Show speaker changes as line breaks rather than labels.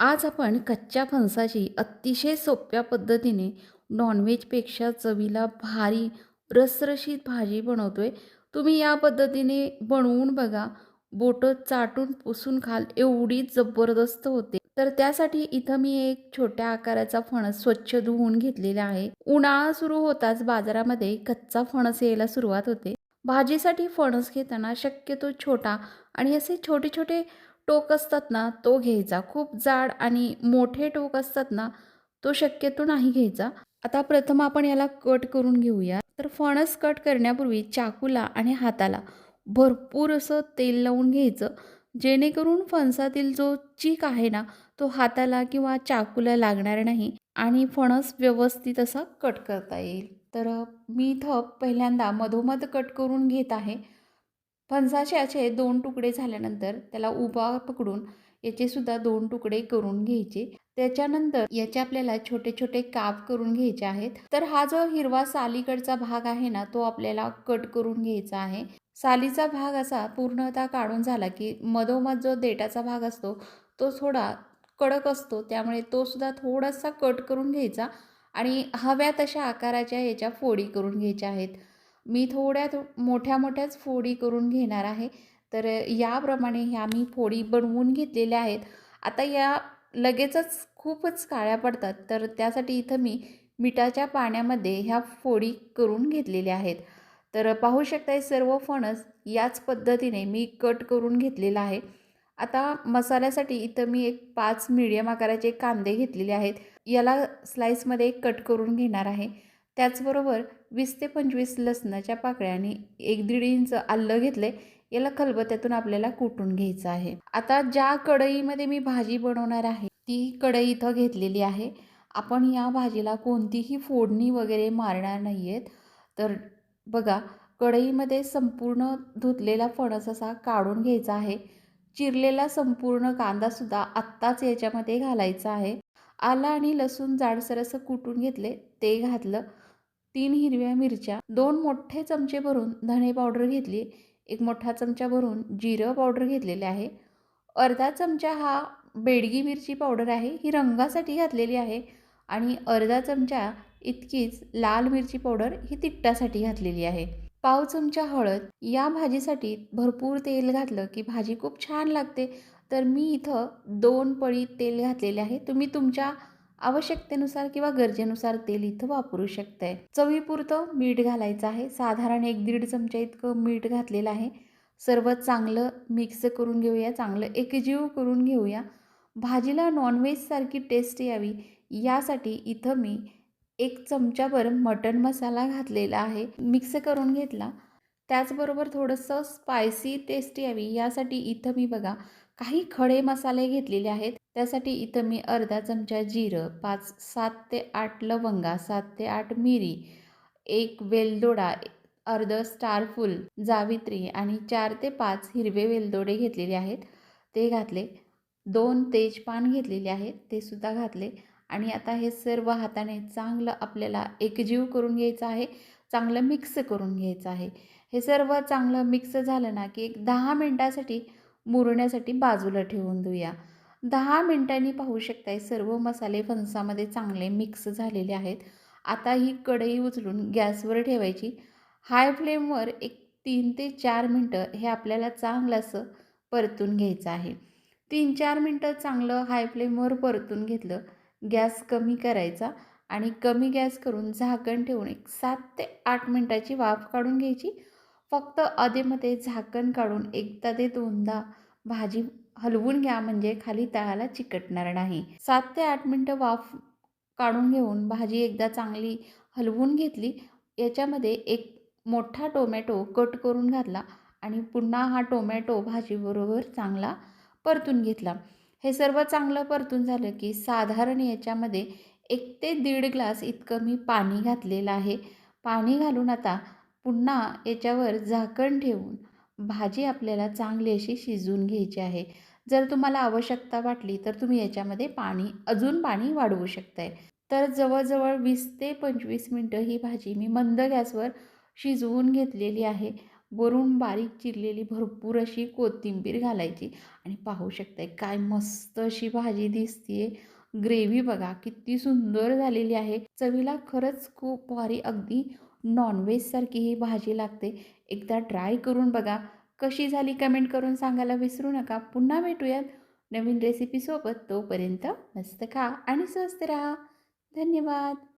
आज आपण कच्च्या फणसाची अतिशय सोप्या पद्धतीने नॉनव्हेजपेक्षा चवीला भारी रसरशीत भाजी बनवतोय. तुम्ही या पद्धतीने बनवून बघा. बोटं चाटून पुसून खाल एवढी जबरदस्त होते. तर त्यासाठी इथं मी एक छोट्या आकाराचा फणस स्वच्छ धुवून घेतलेला आहे. उन्हाळा सुरू होताच बाजारामध्ये कच्चा फणस यायला सुरुवात होते. भाजीसाठी फणस घेताना शक्यतो छोटा आणि असे छोटे छोटे टोक असतात ना तो घ्यायचा. खूप जाड आणि मोठे टोक असतात ना तो शक्यतो नाही घ्यायचा. आता प्रथम आपण याला कट करून घेऊया. तर फणस कट करण्यापूर्वी चाकूला आणि हाताला भरपूर असं तेल लावून घ्यायचं. जेणेकरून फणसातील जो चीक आहे ना तो हाताला किंवा चाकूला लागणार नाही आणि फणस व्यवस्थित असा कट करता येईल. तर मी इथं पहिल्यांदा मधोमध कट करून घेत आहे. फणसाचे असे दोन तुकडे झाल्यानंतर त्याला उभा पकडून याचे सुद्धा दोन तुकडे करून घ्यायचे. त्याच्यानंतर याचे आपल्याला छोटे छोटे काप करून घ्यायचे आहेत. तर हा जो हिरवा सालीकडचा भाग आहे ना तो आपल्याला कट करून घ्यायचा आहे. सालीचा भाग असा पूर्णतः काढून झाला की मधोमध जो देटाचा भाग असतो तो थोडा कडक असतो. त्यामुळे तो सुद्धा थोडासा कट करून घ्यायचा आणि हव्या तशा आकाराच्या याच्या फोडी करून घ्यायच्या आहेत. मी थोड्या मोठ्या मोठ्याच फोडी करून घेणार आहे. तर याप्रमाणे ह्या मी फोडी बनवून घेतलेल्या आहेत. आता या लगेचच खूपच काळ्या पडतात. तर त्यासाठी इथं मी मिठाच्या पाण्यामध्ये ह्या फोडी करून घेतलेल्या आहेत. तर पाहू शकताय सर्व फणस याच पद्धतीने मी कट करून घेतलेला आहे. आता मसाल्यासाठी इथं मी एक पाच मिडियम आकाराचे कांदे घेतलेले आहेत. याला स्लाईसमध्ये कट करून घेणार आहे. त्याचबरोबर वीस ते पंचवीस लसणाच्या पाकळ्या आणि एक दीड इंच आल्लं घेतले याला खलबत्यातून आपल्याला कुटून घ्यायचं आहे. आता ज्या कढईमध्ये मी भाजी बनवणार आहे ती कढई इथं घेतलेली आहे. आपण या भाजीला कोणतीही फोडणी वगैरे मारणार नाही आहेत तर बघा कढईमध्ये संपूर्ण धुतलेला फणस असा काढून घ्यायचा आहे. चिरलेला संपूर्ण कांदासुद्धा आत्ताच याच्यामध्ये घालायचा आहे. आला आणि लसूण जाडसर असं कुटून घेतले ते घातलं. तीन हिरव्या मिरच्या दोन मोठे चमचे भरून धणे पावडर घेतली एक मोठा चमचा भरून जिरं पावडर घेतलेले आहे. अर्धा चमचा हा बेडगी मिरची पावडर आहे ही रंगासाठी घातलेली आहे आणि अर्धा चमचा इतकीच लाल मिरची पावडर ही तिखटासाठी घातलेली आहे. पाव चमचा हळद या भाजीसाठी भरपूर तेल घातलं की भाजी खूप छान लागते. तर मी इथं दोन पळी तेल घातलेले आहे. तुम्ही तुमच्या आवश्यकतेनुसार किंवा गरजेनुसार तेल इथं वापरू शकताय. चवीपुरतं मीठ घालायचं आहे. साधारण एक दीड चमचा इतकं मीठ घातलेलं आहे. सर्व चांगलं मिक्स करून घेऊया. चांगलं एकजीव करून घेऊया. भाजीला नॉनव्हेजसारखी टेस्ट यावी. यासाठी इथं मी एक चमचाभर मटण मसाला घातलेला आहे. मिक्स करून घेतला. त्याचबरोबर थोडंसं स्पायसी टेस्ट यावी. यासाठी इथं मी बघा काही खडे मसाले घेतलेले आहेत. त्यासाठी इथं मी अर्धा चमचा जिरं पाच सात ते आठ लवंगा सात ते आठ मिरी एक वेलदोडा अर्ध स्टारफुल जावित्री आणि चार ते पाच हिरवे वेलदोडे घेतलेले आहेत. ते घातले. दोन तेजपान घेतलेले आहेत. ते सुद्धा घातले. आणि आता हे सर्व हाताने चांगलं आपल्याला एकजीव करून घ्यायचं आहे. चांगलं मिक्स करून घ्यायचं आहे. हे सर्व चांगलं मिक्स झालं ना की एक दहा मिनटासाठी मुरण्यासाठी बाजूला ठेवून देऊया. दहा मिनटांनी पाहू शकताय सर्व मसाले फणसामध्ये चांगले मिक्स झालेले आहेत. आता ही कढई उचलून गॅसवर ठेवायची. हाय फ्लेमवर एक तीन ते चार मिनटं हे आपल्याला चांगलं असं परतून घ्यायचं आहे. तीन चार मिनटं चांगलं हाय फ्लेमवर परतून घेतलं गॅस कमी करायचा आणि कमी गॅस करून झाकण ठेवून एक सात ते आठ मिनटाची वाफ काढून घ्यायची. फक्त अधेमध्ये झाकण काढून एकदा ते दोनदा भाजी हलवून घ्या म्हणजे खाली तळाला चिकटणार नाही. सात ते आठ मिनटं वाफ काढून घेऊन भाजी एकदा चांगली हलवून घेतली याच्यामध्ये एक मोठा टोमॅटो कट करून घातला आणि पुन्हा हा टोमॅटो भाजीबरोबर चांगला परतून घेतला. हे सर्व चांगलं परतून झालं की साधारण याच्यामध्ये एक ते दीड ग्लास इतकं मी पाणी घातलेलं आहे. पाणी घालून आता पुन्हा याच्यावर झाकण ठेवून भाजी आपल्याला चांगली अशी शिजवून घ्यायची आहे. जर तुम्हाला आवश्यकता वाटली तर तुम्ही याच्यामध्ये पाणी अजून पाणी वाढवू शकताय. तर जवळजवळ वीस ते पंचवीस मिनटं ही भाजी मी मंद गॅसवर शिजवून घेतलेली आहे. वरून बारीक चिरलेली भरपूर अशी कोथिंबीर घालायची आणि पाहू शकताय काय मस्त अशी भाजी दिसतीये. ग्रेव्ही बघा किती सुंदर झालेली आहे. चवीला खरंच खूप भारी अगदी नॉनव्हेजसारखी ही भाजी लागते. एकदा ट्राय करून बघा. कशी झाली कमेंट करून सांगायला विसरू नका. पुन्हा भेटूयात नवीन रेसिपीसोबत तोपर्यंत मस्त खा आणि स्वस्त राहा. धन्यवाद.